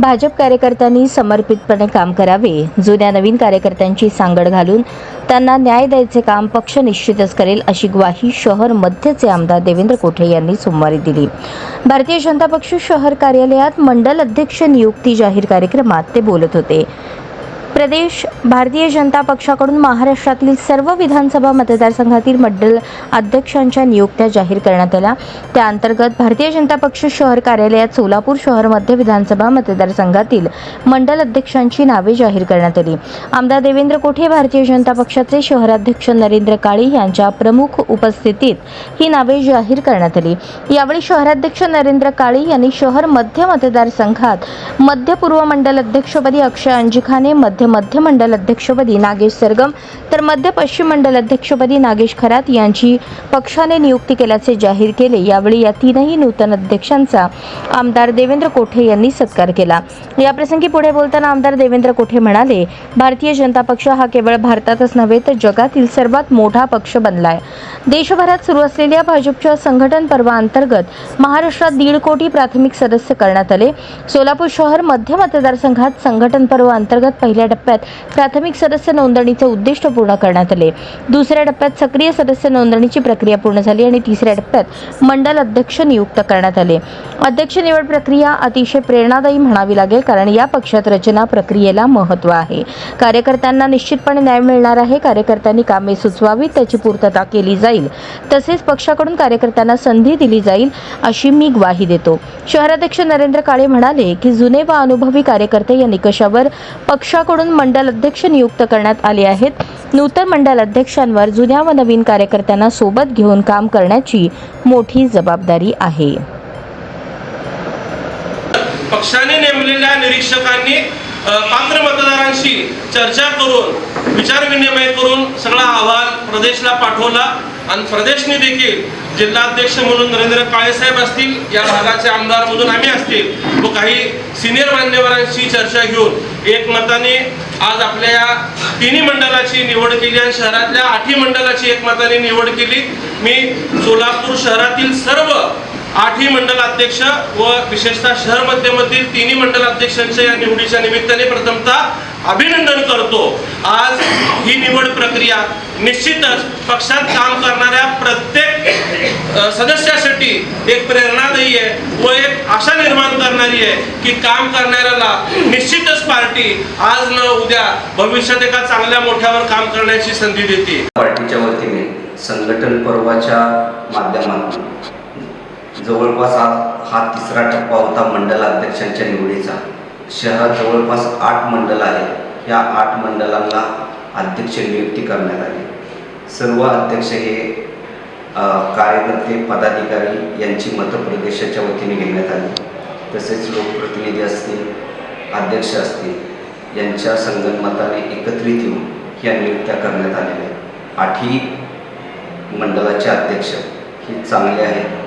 भाजप कार्यकर्त्यांनी समर्पितपणे काम करावे. जुन्या नवीन कार्यकर्त्यांची सांगड घालून त्यांना न्याय द्यायचे काम पक्ष निश्चितच करेल अशी ग्वाही शहर मध्यचे आमदार देवेंद्र कोठे यांनी सोमवारी दिली. भारतीय जनता पक्ष शहर कार्यालयात मंडल अध्यक्ष नियुक्ती जाहीर कार्यक्रमात ते बोलत होते. प्रदेश भारतीय जनता पक्षाकडून महाराष्ट्रातील सर्व विधानसभा मतदारसंघातील मंडल अध्यक्षांच्या नियुक्त्या जाहीर करण्यात आल्या. त्या अंतर्गत भारतीय जनता पक्ष शहर कार्यालयात सोलापूर शहर मध्य विधानसभा मतदारसंघातील मंडल अध्यक्षांची नावे जाहीर करण्यात आली. आमदार देवेंद्र कोठे भारतीय जनता पक्षाचे शहराध्यक्ष नरेंद्र काळे यांच्या प्रमुख उपस्थितीत ही नावे जाहीर करण्यात आली. यावेळी शहराध्यक्ष नरेंद्र काळे यांनी शहर मध्य मतदारसंघात मध्य पूर्व मंडल अध्यक्षपदी अक्षय अंजिखाने मध्य मध्य मंडल अध्यक्षपदी नागेश सरगम तर मध्य पश्चिम मंडल अध्यक्षपदी नागेश खरात यांची पक्षाने नियुक्ती केल्याचे जाहीर केले. यावेळी या तीनही नूतन अध्यक्षांचा आमदार देवेंद्र कोठे यांनी सत्कार केला. याप्रसंगी पुढे बोलताना आमदार देवेंद्र कोठे म्हणाले भारतीय जनता पक्ष हा केवळ भारतातच नव्हे तर जगातील सर्वात मोठा पक्ष बनलाय. देशभरात सुरू असलेल्या भाजपच्या संघटन पर्वाअंतर्गत महाराष्ट्रात दीड कोटी प्राथमिक सदस्य करण्यात आले. सोलापूर शहर मध्य मतदारसंघात संघटन पर्व अंतर्गत पहिल्या टप्प्यात प्राथमिक सदस्य नोंदणीचे उद्दिष्ट पूर्ण करण्यात आले. दुसऱ्या टप्प्यात सक्रिय सदस्य नोंदणीची प्रक्रिया पूर्ण झाली आणि तिसऱ्या टप्प्यात मंडल अध्यक्ष नियुक्त करण्यात आले. अध्यक्ष निवड प्रक्रिया अतिशय प्रेरणादायी म्हणावी लागेल कारण या पक्षात रचना प्रक्रियेला महत्त्व आहे. कार्यकर्त्यांना निश्चितपणे न्याय मिळणार आहे. कार्यकर्त्यांनी कामे सुचवावीत त्याची पूर्तता केली जाईल. तसेच पक्षाकडून कार्यकर्त्यांना संधी दिली जाईल अशी मी ग्वाही देतो. शहराध्यक्ष नरेंद्र काळे म्हणाले की जुने व अनुभवी कार्यकर्ते या निकषावर पक्षाकडून मंडल अध्यक्ष नियुक्त करण्यात आले आहेत. नूतन मंडल अध्यक्षांवर जुन्या व नवीन कार्यकर्त्यांना सोबत घेऊन काम करण्याची मोठी जबाबदारी आहे. पक्षाने नेमलेल्या निरीक्षकांनी पात्र मतदारांशी चर्चा करून विचारविनिमय करून सगळा अहवाल प्रदेशला पाठवला. आणि प्रदेशने देखील जिल्हाध्यक्ष म्हणून नरेंद्र काळेसाहेब असतील या भागाचे आमदार म्हणून आम्ही असतील व काही सिनियर मान्यवरांशी चर्चा घेऊन एकमताने आज आपल्या या तिन्ही मंडळाची निवड केली आणि शहरातल्या आठही मंडळाची एकमताने निवड केली. मी सोलापूर शहरातील सर्व आठही मंडल अध्यक्ष व विशेषतः शहर मध्यमधील तिन्ही मंडल अध्यक्षांच्या या निवडीच्या निमित्ताने प्रथमतः अभिनंदन करतो. आज ही निवड प्रक्रिया निश्चितच पक्षात काम करणाऱ्या प्रत्येक सदस्यासाठी एक प्रेरणादायी आहे व एक आशा निर्माण करणारी आहे की काम करणाऱ्याला निश्चितच पार्टी आज न उद्या भविष्यात एका चांगल्या मोठ्यावर काम करण्याची संधी देते. पार्टीच्या वतीने संघटन पर्वाच्या माध्यमातून जवळपास हा हा तिसरा टप्पा होता मंडल अध्यक्षांच्या निवडीचा. शहरात जवळपास आठ मंडल आहे या आठ मंडलांना अध्यक्ष नियुक्ती करण्यात आली. सर्व अध्यक्ष हे कार्यकर्ते पदाधिकारी यांची मतप्रदेशाच्या वतीने घेण्यात आली. तसेच लोकप्रतिनिधी असतील अध्यक्ष असतील यांच्या संगणमताने एकत्रित येऊन या नियुक्त्या करण्यात आलेल्या आहेत. आठही मंडळाचे अध्यक्ष हे चांगले आहेत.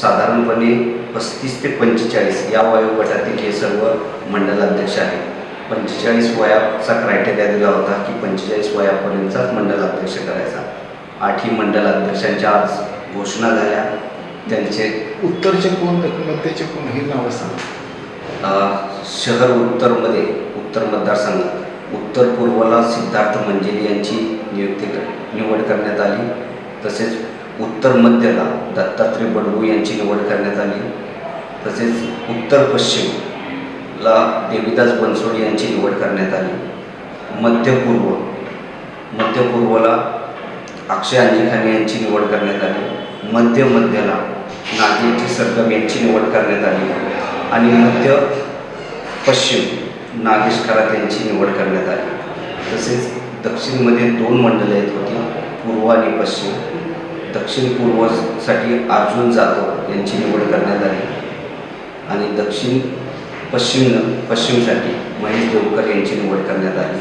साधारणपणे पस्तीस ते पंचेचाळीस या वयोगटातील हे सर्व मंडल अध्यक्ष आहेत. पंचेचाळीस वयाचा क्रायटेरिया दिला होता की पंचेचाळीस वयापर्यंतचाच मंडल अध्यक्ष करायचा. आठही मंडल अध्यक्षांच्या आज घोषणा झाल्या. त्यांचे उत्तरचे कोण मध्यचे कोण हे नाव सांग. शहर उत्तरमध्ये उत्तर मतदारसंघात उत्तर पूर्वला सिद्धार्थ मंजेली यांची नियुक्ती निवड करण्यात आली. तसेच उत्तर मध्यला दत्तात्रय बडगू यांची निवड करण्यात आली. तसेच उत्तर पश्चिमला देवीदास बनसोड यांची निवड करण्यात आली. मध्य पूर्व मध्य पूर्वला अक्षय अंजिखाने यांची निवड करण्यात आली. मध्य मध्यला नागेची सरगम यांची निवड करण्यात आली. आणि मध्य पश्चिम नागेश खरात यांची निवड करण्यात आली. तसेच दक्षिणमध्ये दोन मंडळे येत होती पूर्व आणि पश्चिम. दक्षिण पूर्वसाठी अर्जुन जाधव यांची निवड करण्यात आली. आणि दक्षिण पश्चिम पश्चिमसाठी महेश देवकर यांची निवड करण्यात आली.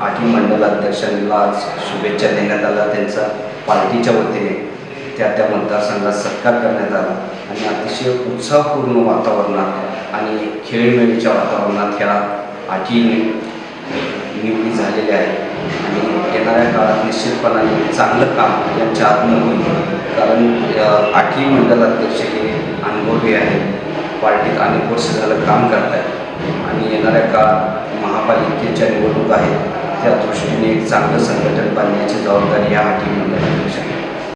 आठवी मंडल अध्यक्षांना आज शुभेच्छा देण्यात आला त्यांचा पार्टीच्या वतीने त्या त्या मतदारसंघात सत्कार करण्यात आला. आणि अतिशय उत्साहपूर्ण वातावरणात आणि खेळीमेळीच्या वातावरणात ह्या आठही निवडी झालेल्या आहेत आणि येणाऱ्या काळात निश्चितपणाने चांगलं काम यांच्या हातनं होईल. कारण आठही मंडल अध्यक्ष हे अनुभवी आहेत. पार्टीत अनेक वर्ष झालं काम करत आहेत आणि येणाऱ्या काळात महापालिकेच्या निवडणूक आहेत. त्या दृष्टीने एक चांगलं संघटन बांधण्याची जबाबदारी या टीम मंडळाची